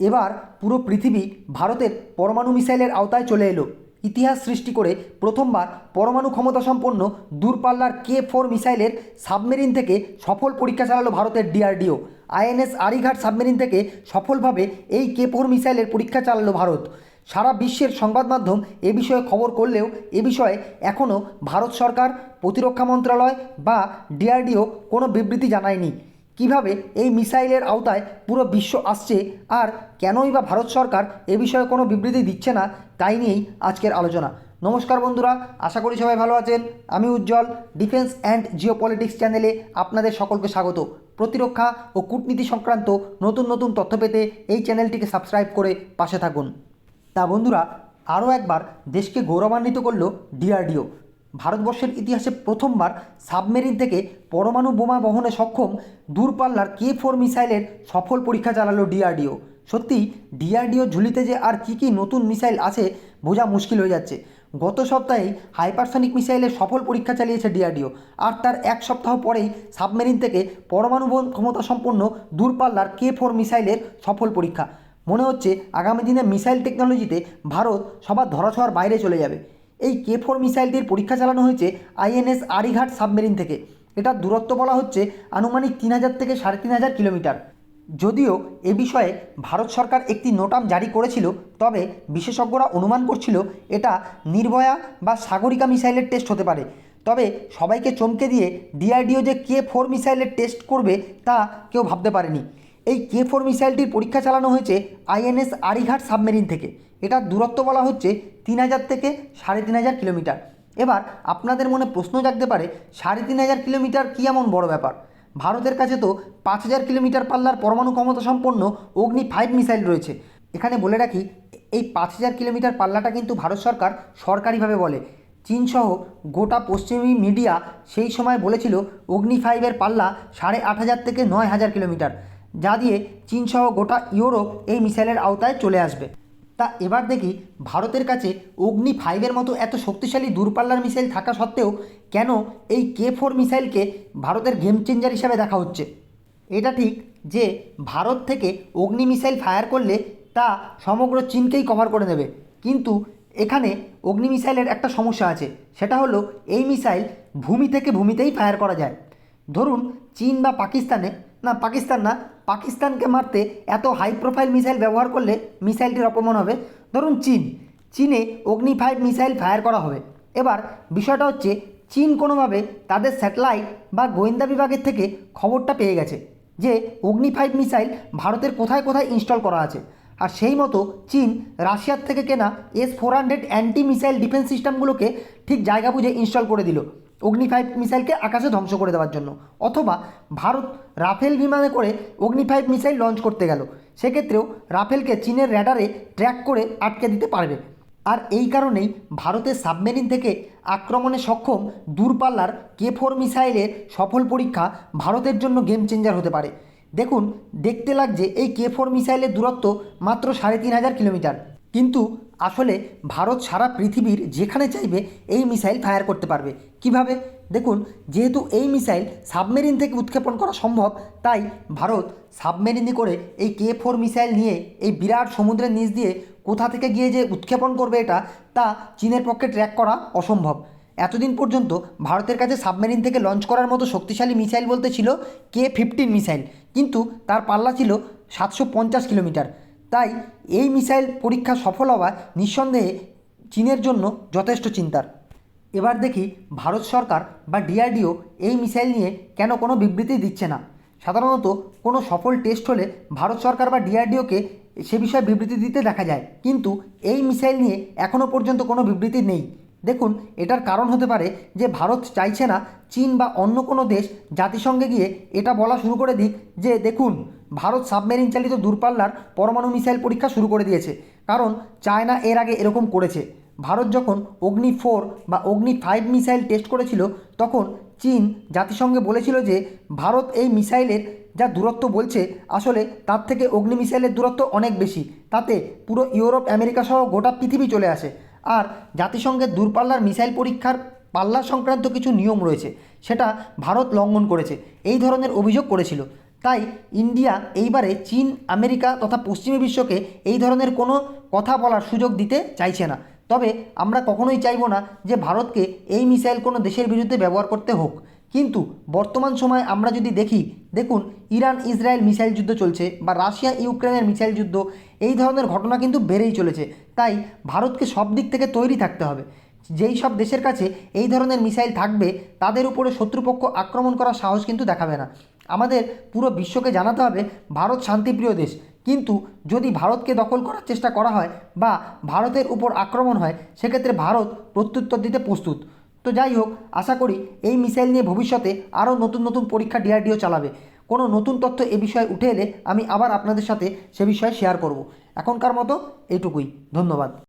এবার পুরো পৃথিবী ভারতের পরমাণু মিসাইলের আওতায় চলে এলো। ইতিহাস সৃষ্টি করে প্রথমবার পরমাণু ক্ষমতা সম্পন্ন দূরপাল্লার কে ফোর মিসাইলের সাবমেরিন থেকে সফল পরীক্ষা চালালো ভারতের ডিআরডিও। আইএনএস আরিঘাট সাবমেরিন থেকে সফলভাবে এই কে ফোর মিসাইলের পরীক্ষা চালালো ভারত। সারা বিশ্বের সংবাদ মাধ্যম এ বিষয়ে খবর করলেও এ বিষয়ে এখনও ভারত সরকার, প্রতিরক্ষা মন্ত্রণালয় বা ডিআরডিও কোনো বিবৃতি জানায়নি। কীভাবে এই মিসাইলের আওতায় পুরো বিশ্ব আসছে আর কেনই বা ভারত সরকার এ বিষয়ে কোনো বিবৃতি দিচ্ছে না, তাই নিয়েই আজকের আলোচনা। নমস্কার বন্ধুরা, আশা করি সবাই ভালো আছেন। আমি উজ্জ্বল ডিফেন্স অ্যান্ড জিওপলিটিক্স চ্যানেলে আপনাদের সকলকে স্বাগত। প্রতিরক্ষা ও কূটনীতি সংক্রান্ত নতুন নতুন তথ্য পেতে এই চ্যানেলটিকে সাবস্ক্রাইব করে পাশে থাকুন। তা বন্ধুরা, আরও একবার দেশকে গৌরবান্বিত করল ডিআরডিও ভারতবর্ষের ইতিহাসে প্রথমবার সাবমেরিন থেকে পরমাণু বোমা বহনে সক্ষম দূরপাল্লার কে ফোর মিসাইলের সফল পরীক্ষা চালালো ডিআরডিও। সত্যি ডিআরডিও ঝুলিতে যে আর কী কী নতুন মিসাইল আছে বোঝা মুশকিল হয়ে যাচ্ছে। গত সপ্তাহেই হাইপারসনিক মিসাইলের সফল পরীক্ষা চালিয়েছে ডিআরডিও, আর তার এক সপ্তাহ পরেই সাবমেরিন থেকে পরমাণু ক্ষমতা সম্পন্ন দূরপাল্লার কে ফোর মিসাইলের সফল পরীক্ষা। মনে হচ্ছে, আগামী দিনে মিসাইল টেকনোলজিতে ভারত সবার ধরাছোঁয়ার বাইরে চলে যাবে। এই কে ফোর মিসাইলটির পরীক্ষা চালানো হয়েছে আইএনএস আরিঘাট সাবমেরিন থেকে। এটার দূরত্ব বলা হচ্ছে আনুমানিক তিন হাজার থেকে সাড়ে তিন হাজার কিলোমিটার। যদিও এ বিষয়ে ভারত সরকার একটি নোটাম জারি করেছিল, তবে বিশেষজ্ঞরা অনুমান করছিল এটা নির্ভয়া বা সাগরিকা মিসাইলের টেস্ট হতে পারে। তবে সবাইকে চমকে দিয়ে ডিআরডিও যে কে ফোর মিসাইলের টেস্ট করবে তা কেউ ভাবতে পারেনি। এই কে ফোর মিসাইলটির পরীক্ষা চালানো হয়েছে আইএনএস আরিঘাট সাবমেরিন থেকে। এটার দূরত্ব বলা হচ্ছে তিন হাজার থেকে সাড়ে তিন হাজার কিলোমিটার। এবার আপনাদের মনে প্রশ্ন জাগতে পারে, সাড়ে তিন হাজার কিলোমিটার কী এমন বড় ব্যাপার? ভারতের কাছে তো পাঁচ হাজার কিলোমিটার পাল্লার পরমাণু ক্ষমতা সম্পন্ন অগ্নি ফাইভ মিসাইল রয়েছে। এখানে বলে রাখি, এই পাঁচ হাজার কিলোমিটার পাল্লাটা কিন্তু ভারত সরকার সরকারিভাবে বলে। চীনসহ গোটা পশ্চিমী মিডিয়া সেই সময় বলেছিল, অগ্নি ফাইভের পাল্লা সাড়ে আট হাজার থেকে নয় হাজার কিলোমিটার। যা দিয়ে চীনসহ গোটা ইউরোপ এই মিসাইলের আওতায় চলে আসবে। তা এবার দেখি ভারতের কাছে অগ্নি ফাইভের মতো এত শক্তিশালী দূরপাল্লার মিসাইল থাকা সত্ত্বেও কেন এই কে ফোর মিসাইলকে ভারতের গেম চেঞ্জার হিসাবে দেখা হচ্ছে? এটা ঠিক যে ভারত থেকে অগ্নি মিসাইল ফায়ার করলে তা সমগ্র চীনকেই কভার করে নেবে কিন্তু এখানে অগ্নি মিসাইলের একটা সমস্যা আছে, সেটা হলো এই মিসাইল ভূমি থেকে ভূমিতেই ফায়ার করা যায়। ধরুন চীন বা পাকিস্তানে, না, পাকিস্তান না পাকিস্তানকে মারতে এত হাই প্রোফাইল মিসাইল ব্যবহার করলে মিসাইলটির অপমান হবে। ধরুন চীন। চীনে অগ্নি ফাইভ মিসাইল ফায়ার করা হবে। এবার বিষয়টা হচ্ছে, চীন কোনোভাবে তাদের স্যাটেলাইট বা গোয়েন্দা বিভাগের থেকে খবরটা পেয়ে গেছে যে অগ্নি ফাইভ মিসাইল ভারতের কোথায় কোথায় ইনস্টল করা আছে। আর সেই মতো চীন রাশিয়ার থেকে কেনা S four hundred anti missile defence সিস্টেমগুলোকে ঠিক জায়গা বুঝে ইনস্টল করে দিল অগ্নি ফাইভ মিসাইলকে আকাশে ধ্বংস করে দেওয়ার জন্য। অথবা ভারত রাফেল বিমানে করে অগ্নি ফাইভ মিসাইল লঞ্চ করতে গেল। সেক্ষেত্রেও রাফেলকে চীনের র্যাডারে ট্র্যাক করে আটকে দিতে পারবে। আর এই কারণেই ভারতের সাবমেরিন থেকে আক্রমণে সক্ষম দূরপাল্লার কে ফোর মিসাইলের সফল পরীক্ষা ভারতের জন্য গেম চেঞ্জার হতে পারে। দেখুন, দেখতে লাগছে এই কে ফোর মিসাইলের দূরত্ব মাত্র সাড়ে তিন হাজার কিলোমিটার। কিন্তু আসলে ভারত সারা পৃথিবীর যেখানে চাইবে এই মিসাইল ফায়ার করতে পারবে। কীভাবে? দেখুন, যেহেতু এই মিসাইল সাবমেরিন থেকে উৎক্ষেপণ করা সম্ভব, তাই ভারত সাবমেরিনে করে এই কে ফোর মিসাইল নিয়ে এই বিরাট সমুদ্রের নিচ দিয়ে কোথা থেকে গিয়ে যে উৎক্ষেপণ করবে এটা, তা চীনের পক্ষে ট্র্যাক করা অসম্ভব। এতদিন পর্যন্ত ভারতের কাছে সাবমেরিন থেকে লঞ্চ করার মতো শক্তিশালী মিসাইল বলতে ছিল কে ফিফটিন মিসাইল। কিন্তু তার পাল্লা ছিল সাতশো পঞ্চাশ কিলোমিটার। তাই এই মিসাইল পরীক্ষা সফল হওয়া নিঃসন্দেহে চীনের জন্য যথেষ্ট চিন্তার। এবার দেখি ভারত সরকার বা ডিআরডিও এই মিসাইল নিয়ে কেন কোনো বিবৃতি দিচ্ছে না। সাধারণত কোনো সফল টেস্ট হলে ভারত সরকার বা ডিআরডিওকে সে বিষয়ে বিবৃতি দিতে দেখা যায়। কিন্তু এই মিসাইল নিয়ে এখনও পর্যন্ত কোনো বিবৃতি নেই। দেখুন, এটার কারণ হতে পারে যে ভারত চাইছে না চীন বা অন্য কোনো দেশ জাতিসংঘে গিয়ে এটা বলা শুরু করে দিক যে, দেখুন, ভারত সাবমেরিন চালিত দূরপাল্লার পরমাণু মিসাইল পরীক্ষা শুরু করে দিয়েছে। কারণ চায়না এর আগে এরকম করেছে। ভারত যখন অগ্নি ফোর বা অগ্নি ফাইভ মিসাইল টেস্ট করেছিল, তখন চীন জাতিসংঘে বলেছিল যে, ভারত এই মিসাইলের যা দূরত্ব বলছে, আসলে তার থেকে অগ্নি মিসাইলের দূরত্ব অনেক বেশি। তাতে পুরো ইউরোপ আমেরিকা সহ গোটা পৃথিবী চলে আসে। আর জাতিসংঘের দূরপাল্লার মিসাইল পরীক্ষার পাল্লা সংক্রান্ত কিছু নিয়ম রয়েছে, সেটা ভারত লঙ্ঘন করেছে, এই ধরনের অভিযোগ করেছিল। তাই ইন্ডিয়া এইবারে চীন, আমেরিকা তথা পশ্চিমী বিশ্বকে এই ধরনের কোনো কথা বলার সুযোগ দিতে চাইছে না। তবে আমরা কখনোই চাইব না যে ভারতকে এই মিসাইল কোনো দেশের বিরুদ্ধে ব্যবহার করতে হোক। কিন্তু বর্তমান সময়ে আমরা যদি দেখি, দেখুন, ইরান, ইসরায়েল মিসাইল যুদ্ধ চলছে বা রাশিয়া, ইউক্রেনের মিসাইল যুদ্ধ, এই ধরনের ঘটনা কিন্তু বেড়েই চলেছে। তাই ভারতকে সব দিক থেকে তৈরি থাকতে হবে। যেই সব দেশের কাছে এই ধরনের মিসাইল থাকবে, তাদের উপরে শত্রুপক্ষ আক্রমণ করার সাহস কিন্তু দেখাবে না। আমাদের পুরো বিশ্বকে জানাতে হবে, ভারত শান্তিপ্রিয় দেশ। কিন্তু যদি ভারতকে দখল করার চেষ্টা করা হয় বা ভারতের উপর আক্রমণ হয়, সেক্ষেত্রে ভারত প্রত্যুত্তর দিতে প্রস্তুত। তো যাই হোক, আশা করি এই মিসাইল নিয়ে ভবিষ্যতে আরও নতুন নতুন পরীক্ষা ডিআরডিও চালাবে। কোনো নতুন তথ্য এ বিষয়ে উঠে এলে আমি আবার আপনাদের সাথে সে বিষয়ে শেয়ার করব। এখনকার মতো এটুকুই ধন্যবাদ।